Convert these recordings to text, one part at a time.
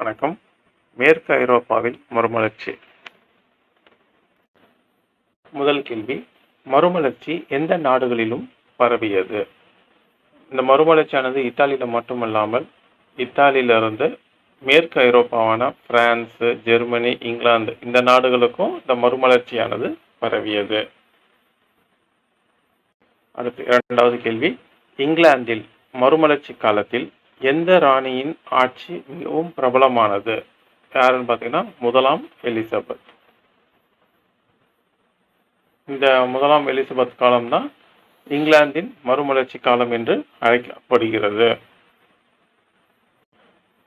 வணக்கம். மேற்கு ஐரோப்பாவில் மறுமலர்ச்சி. முதல் கேள்வி மறுமலர்ச்சி எந்த நாடுகளிலும் பரவியது? இந்த மறுமலர்ச்சியானது இத்தாலியில் மட்டுமல்லாமல் இத்தாலியிலிருந்து மேற்கு ஐரோப்பாவான பிரான்ஸ் ஜெர்மனி இங்கிலாந்து இந்த நாடுகளுக்கும் இந்த மறுமலர்ச்சியானது பரவியது. அடுத்து இரண்டாவது கேள்வி இங்கிலாந்தில் மறுமலர்ச்சி காலத்தில் எந்த ராணியின் ஆட்சி மிகவும் பிரபலமானது? யாருன்னு பார்த்தீங்கன்னா முதலாம் எலிசபெத். இந்த முதலாம் எலிசபெத் காலம் தான் இங்கிலாந்தின் மறுமலர்ச்சி காலம் என்று அழைக்கப்படுகிறது.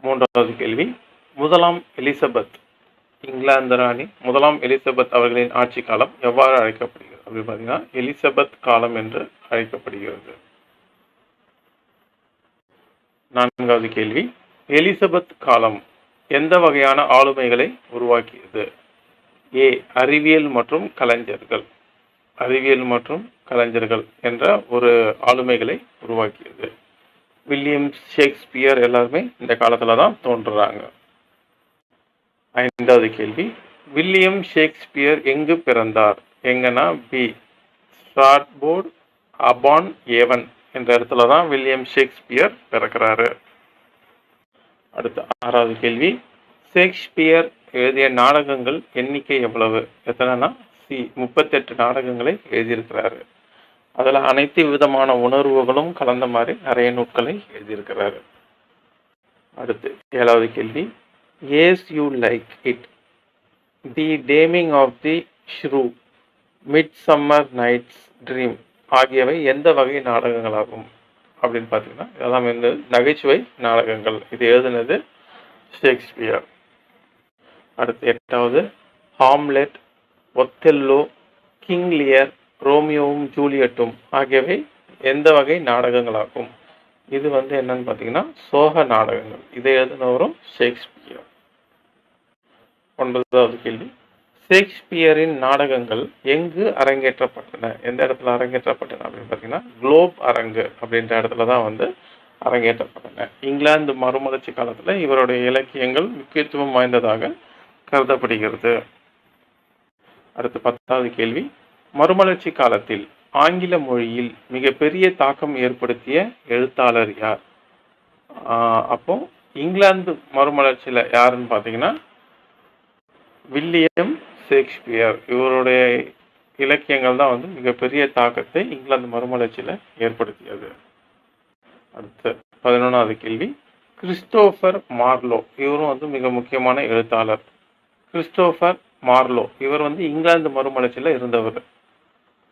மூன்றாவது கேள்வி. முதலாம் எலிசபெத் இங்கிலாந்து ராணி முதலாம் எலிசபெத் அவர்களின் ஆட்சி காலம் எவ்வாறு அழைக்கப்படுகிறது? அப்படின்னு பார்த்தீங்கன்னா எலிசபெத் காலம் என்று அழைக்கப்படுகிறது. நான்காவது கேள்வி. எலிசபெத் காலம் எந்த வகையான ஆளுமைகளை உருவாக்கியது? ஏ அறிவியல் மற்றும் கலைஞர்கள். அறிவியல் மற்றும் கலைஞர்கள் என்ற ஒரு ஆளுமைகளை உருவாக்கியது. வில்லியம் ஷேக்ஸ்பியர் எல்லாருமே இந்த காலத்தில் தான் தோன்றுறாங்க. ஐந்தாவது கேள்வி. வில்லியம் ஷேக்ஸ்பியர் எங்கு பிறந்தார்? எங்கன்னா பி ஸ்ட்ராட்போர்ட் அபான் ஏவன். என்ற இடத்துல தான் வில்லியம் ஷேக்ஸ்பியர் பிறக்கிறாரு. அடுத்த ஆறாவது கேள்வி. ஷேக்ஸ்பியர் எழுதிய நாடகங்கள் எண்ணிக்கை எவ்வளவு? எத்தனைனா? சி முப்பத்தெட்டு நாடகங்களை எழுதியிருக்கிறாரு. அதில் அனைத்து விதமான உணர்வுகளும் கலந்த மாதிரி நிறைய நூட்களை எழுதியிருக்கிறாரு. அடுத்து ஏழாவது கேள்வி. As you like it the taming of the shrew midsummer night's dream ஆகியவை எந்த வகை நாடகங்களாகும் அப்படின்னு பார்த்தீங்கன்னா இதெல்லாம் வந்து நகைச்சுவை நாடகங்கள். இது எழுதுனது ஷேக்ஸ்பியர். அடுத்து எட்டாவது ஹாம்லெட் ஒத்தெல்லோ கிங் லியர் ரோமியோவும் ஜூலியட்டும் ஆகியவை எந்த வகை நாடகங்களாகும்? இது வந்து என்னன்னு பார்த்தீங்கன்னா சோக நாடகங்கள். இதை எழுதினவரும் ஷேக்ஸ்பியர். ஒன்பதாவது கேள்வி. ஷேக்ஸ்பியரின் நாடகங்கள் எங்கு அரங்கேற்றப்பட்டன? எந்த இடத்துல அரங்கேற்றப்பட்டன அப்படின்னு பார்த்தீங்கன்னா குளோப் அரங்கு அப்படின்ற இடத்துல தான் வந்து அரங்கேற்றப்பட்டன. இங்கிலாந்து மறுமலர்ச்சி காலத்தில் இவருடைய இலக்கியங்கள் முக்கியத்துவம் வாய்ந்ததாக கருதப்படுகிறது. அடுத்து பத்தாவது கேள்வி. மறுமலர்ச்சி காலத்தில் ஆங்கில மொழியில் மிகப்பெரிய தாக்கம் ஏற்படுத்திய எழுத்தாளர் யார்? ஆஹ் அப்போ இங்கிலாந்து மறுமலர்ச்சியில் யாருன்னு பார்த்தீங்கன்னா வில்லியம் ஷேக்ஸ்பியர் இவருடைய இலக்கியங்கள் தான் வந்து மிகப்பெரிய தாக்கத்தை இங்கிலாந்து மறுமலர்ச்சியில் ஏற்படுத்தியது. அடுத்து பதினொன்றாவது கேள்வி. கிறிஸ்டோஃபர் மார்லோ இவரும் வந்து மிக முக்கியமான எழுத்தாளர். கிறிஸ்டோஃபர் மார்லோ இவர் வந்து இங்கிலாந்து மறுமலர்ச்சியில் இருந்தவர்.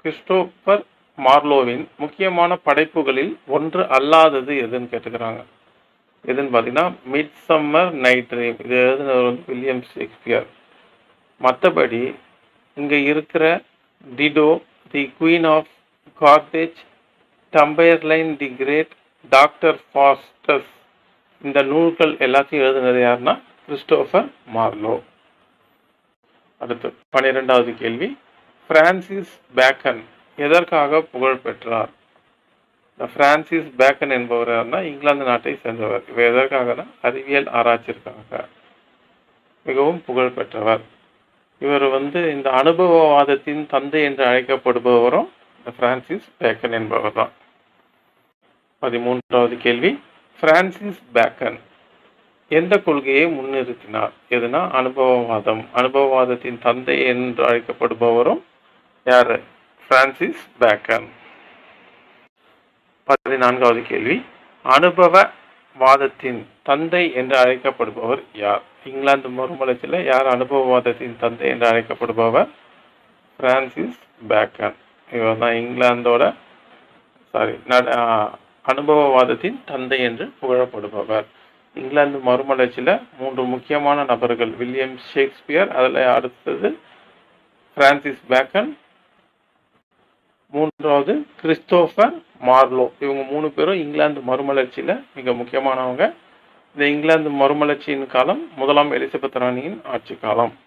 கிறிஸ்டோஃபர் மார்லோவின் முக்கியமான படைப்புகளில் ஒன்று அல்லாதது எதுன்னு கேட்டுக்கிறாங்க. எதுன்னு பார்த்தீங்கன்னா மிட் சம்மர் நைட் ட்ரீம் இது எழுதினவர் வந்து வில்லியம் ஷேக்ஸ்பியர் மற்றபடி இங்கே இருக்கிற Dido the queen of Carthage Tamburlaine the great doctor Faustus இந்த நூல்கள் எல்லாத்தையும் எழுதுனது யாருன்னா? Christopher Marlowe. அடுத்து பன்னிரெண்டாவது கேள்வி. பிரான்சிஸ் பேக்கன் எதற்காக புகழ் பெற்றார்? இந்த பிரான்சிஸ் பேக்கன் என்பவர் யாருன்னா? இங்கிலாந்து நாட்டை சேர்ந்தவர். இவர் எதற்காகனா? அறிவியல் ஆராய்ச்சிற்காக மிகவும் புகழ் பெற்றவர். இவர் வந்து இந்த அனுபவவாதத்தின் தந்தை என்று அழைக்கப்படுபவரும் பிரான்சிஸ் பேக்கன் என்பவர் தான் பதிமூன்றாவது கேள்வி. பிரான்சிஸ் பேக்கன் எந்த கொள்கையை முன்னிறுத்தினார்? எதுனா அனுபவவாதம். அனுபவவாதத்தின் தந்தை என்று அழைக்கப்படுபவரும் யார்? Francis Bacon. பதினான்காவது கேள்வி. அனுபவ அனுபவவாதத்தின் தந்தை என்று அழைக்கப்படுபவர் யார்? இங்கிலாந்து மறுமலர்ச்சியில் யார் அனுபவவாதத்தின் தந்தை என்று அழைக்கப்படுபவர்? பிரான்சிஸ் பேக்கன் இவர் தான் இங்கிலாந்தோட சாரி அனுபவவாதத்தின் தந்தை என்று புகழப்படுபவர். இங்கிலாந்து மறுமலர்ச்சியில் மூன்று முக்கியமான நபர்கள் வில்லியம் ஷேக்ஸ்பியர் அதில் அடுத்தது பிரான்சிஸ் பேக்கன் மூன்றாவது கிறிஸ்டோஃபர் மார்லோ. இவங்க மூணு பேரும் இங்கிலாந்து மறுமலர்ச்சியில் மிக முக்கியமானவங்க. இந்த இங்கிலாந்து மறுமலர்ச்சியின் காலம் முதலாம் எலிசபெத் ராணியின் ஆட்சி காலம்.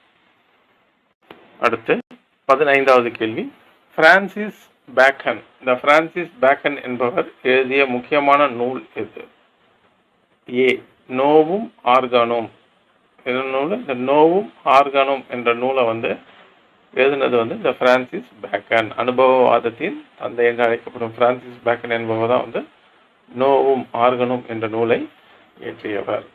அடுத்து பதினைந்தாவது கேள்வி. Francis Bacon. இந்த பிரான்சிஸ் பேக்கன் என்பவர் எழுதிய முக்கியமான நூல் எது? ஏ நோவும் ஆர்கானோம். என்ன நூல்? இந்த நோவும் ஆர்கானோம் என்ற நூலை வந்து எழுதினது வந்து இந்த பிரான்சிஸ் பேக்கன் அனுபவவாதத்தின் தந்தை என்று அழைக்கப்படும் பிரான்சிஸ் பேக்கன் என்பவர் தான் வந்து நோவும் ஆர்கனும் என்ற நூலை இயற்றியவர்.